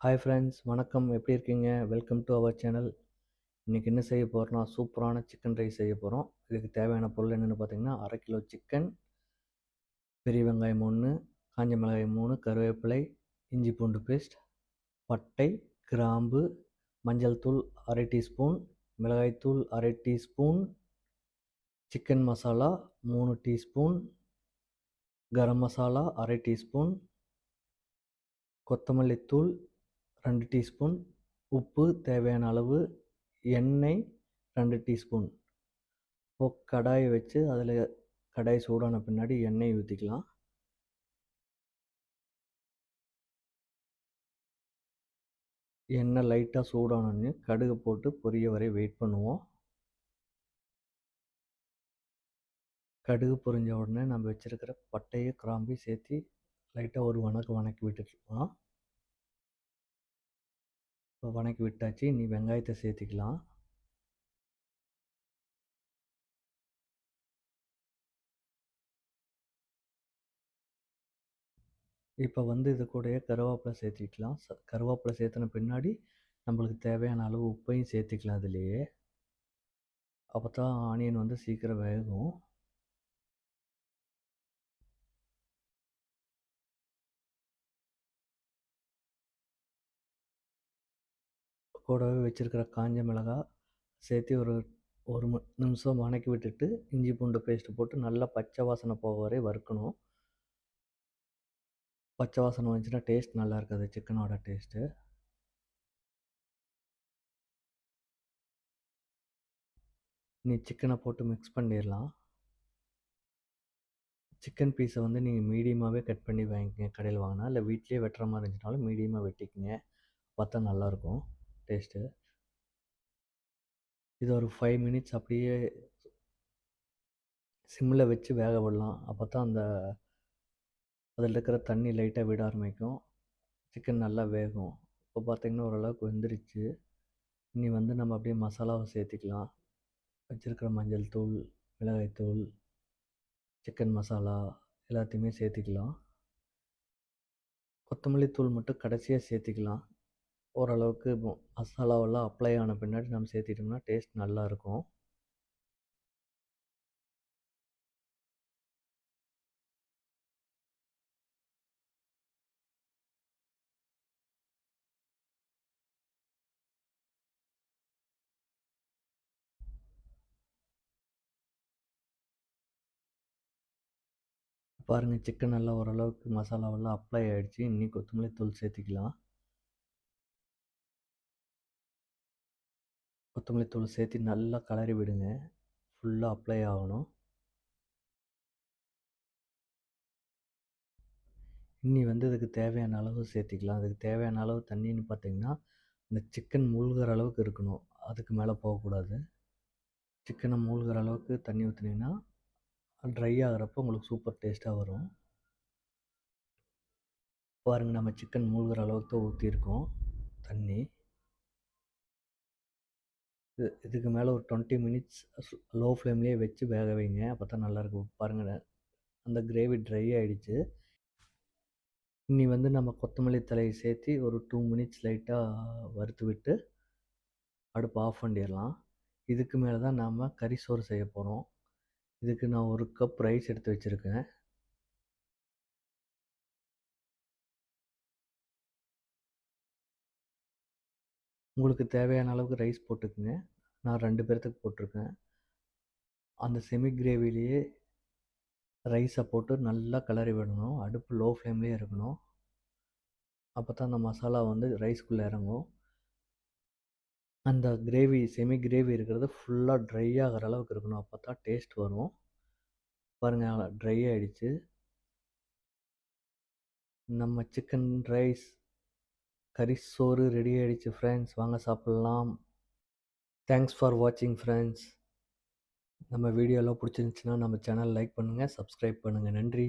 Hi friends வணக்கம். எப்படி இருக்கீங்க? வெல்கம் டு அவர் சேனல் இன்றைக்கி என்ன செய்ய போகிறோம்னா சூப்பரான சிக்கன் ரைஸ் செய்ய போகிறோம் இதுக்கு தேவையான பொருள் என்னென்னு பார்த்தீங்கன்னா அரை கிலோ சிக்கன் பெரிய வெங்காயம் ஒன்று காஞ்ச மிளகாய் மூணு கருவேப்பிலை இஞ்சி பூண்டு பேஸ்ட் பட்டை கிராம்பு மஞ்சள் தூள் அரை டீஸ்பூன் மிளகாய்த்தூள் அரை டீஸ்பூன் சிக்கன் மசாலா மூணு டீஸ்பூன் கரம் மசாலா அரை டீஸ்பூன் கொத்தமல்லி தூள் ரெண்டு டீஸ்பூன் உப்பு தேவையான அளவு எண்ணெய் ரெண்டு டீஸ்பூன். இப்போ கடாயை வச்சு அதில் கடாய் சூடான பின்னாடி எண்ணெய் ஊற்றிக்கலாம் எண்ணெய் லைட்டாக சூடானு கடுகு போட்டு பொரிய வரை வெயிட் பண்ணுவோம். கடுகு பொரிஞ்ச உடனே நம்ம வச்சுருக்கிற பட்டையை கிராம்பி சேர்த்து லைட்டாக ஒரு வணக்கு வணக்கி விட்டுக்கலாம். இப்போ வணக்கி விட்டாச்சு. நீ வெங்காயத்தை சேர்த்துக்கலாம் இப்போ வந்து இது கூடயே கருவேப்பிலை சேர்த்திக்கலாம் ச கருவேப்பிலை சேர்த்துன பின்னாடி நம்மளுக்கு தேவையான அளவு உப்பையும் சேர்த்துக்கலாம் அதுலேயே. அப்போ தான் ஆனியன் வந்து சீக்கிரம் வேகும். கூடவே வச்சுருக்கிற காஞ்ச மிளகாய் சேர்த்து ஒரு ஒரு நிமிஷம் வணக்கி விட்டுட்டு இஞ்சி பூண்டு பேஸ்ட்டு போட்டு நல்லா பச்சை வாசனை போக வரை வறுக்கணும். பச்சை வாசனை வந்துச்சுன்னா டேஸ்ட் நல்லா இருக்காது சிக்கனோட டேஸ்ட்டு நீ சிக்கனை போட்டு மிக்ஸ் பண்ணிடலாம். சிக்கன் பீஸை வந்து நீங்கள் மீடியமாகவே கட் பண்ணி வாங்கிக்கங்க. கடையில் வாங்கினா இல்லை வீட்லேயே வெட்டுற மாதிரி இருந்துச்சுனாலும் மீடியமாக வெட்டிக்கங்க. பார்த்தா நல்லாயிருக்கும் டேஸ்ட்டு இது ஒரு ஃபைவ் மினிட்ஸ் அப்படியே சிம்மில் வச்சு வேக விடலாம். அப்போ தான் அந்த அதில் இருக்கிற தண்ணி லைட்டாக விட ஆரம்பிக்கும். சிக்கன் நல்லா வேகும். இப்போ பார்த்திங்கன்னா ஓரளவுக்கு வெந்துருச்சு. இனி வந்து நம்ம அப்படியே மசாலாவை சேர்த்திக்கலாம். வச்சுருக்கிற மஞ்சள் தூள் மிளகாய்த்தூள் சிக்கன் மசாலா எல்லாத்தையுமே சேர்த்திக்கலாம். கொத்தமல்லி தூள் மட்டும் கடைசியாக சேர்த்திக்கலாம். ஓரளவுக்கு மசாலாவெல்லாம் அப்ளை ஆன பின்னாடி நம்ம சேர்த்திட்டோம்னா டேஸ்ட் நல்லாயிருக்கும். பாருங்கள் சிக்கன் நல்லா ஓரளவுக்கு மசாலாவெல்லாம் அப்ளை ஆகிடுச்சு இன்னி கொத்தமல்லி தூள் சேர்த்திக்கலாம். கொத்தமல்லி தூள் சேர்த்து நல்லா கலரி விடுங்க. ஃபுல்லாக அப்ளை ஆகணும். இன்னி வந்து இதுக்கு தேவையான அளவு சேர்த்திக்கலாம். அதுக்கு தேவையான அளவு தண்ணின்னு பார்த்தீங்கன்னா இந்த சிக்கன் மூழ்கிற அளவுக்கு இருக்கணும். அதுக்கு மேலே போகக்கூடாது. சிக்கனை மூழ்கிற அளவுக்கு தண்ணி ஊற்றினீங்கன்னா ட்ரை ஆகிறப்போ உங்களுக்கு சூப்பர் டேஸ்ட்டாக வரும். பாருங்கள் நம்ம சிக்கன் மூழ்கிற அளவுக்கு தான் ஊற்றிருக்கோம் தண்ணி. இது இதுக்கு மேலே ஒரு டுவெண்ட்டி மினிட்ஸ் லோ ஃப்ளேம்லேயே வச்சு வேக வைங்க. அப்போ தான் நல்லாயிருக்கும் பாருங்கள் அந்த கிரேவி ட்ரை ஆகிடுச்சு இனி வந்து நம்ம கொத்தமல்லி தலையை சேர்த்து ஒரு டூ மினிட்ஸ் லைட்டாக வறுத்து விட்டு அடுப்பு ஆஃப் பண்ணிடலாம். இதுக்கு மேலே தான் நாம் கறி சோறு செய்ய போகிறோம் இதுக்கு நான் ஒரு கப் ரைஸ் எடுத்து வச்சுருக்கேன். உங்களுக்கு தேவையான அளவுக்கு ரைஸ் போட்டுக்குங்க. நான் ரெண்டு பேர்த்துக்கு போட்டிருக்கேன். அந்த செமி கிரேவிலேயே ரைஸை போட்டு நல்லா கிளறி விடணும். அடுப்பு லோ ஃப்ளேம்லேயே இருக்கணும். அப்போ தான் அந்த மசாலா வந்து ரைஸ்க்குள்ளே இறங்கும். அந்த கிரேவி செமி கிரேவி இருக்கிறது ஃபுல்லாக ட்ரை ஆகிற அளவுக்கு இருக்கணும். அப்போ தான் டேஸ்ட் வரும். பாருங்கள் ட்ரை ஆகிடுச்சு நம்ம சிக்கன் ரைஸ் கறி சோறு ரெடி ஆகிடுச்சு ஃப்ரெண்ட்ஸ் வாங்க சாப்பிட்லாம். தேங்க்ஸ் ஃபார் வாட்சிங் ஃப்ரெண்ட்ஸ் நம்ம வீடியோலாம் பிடிச்சிருந்துச்சின்னா நம்ம சேனல் லைக் பண்ணுங்கள் சப்ஸ்கிரைப் பண்ணுங்கள் நன்றி.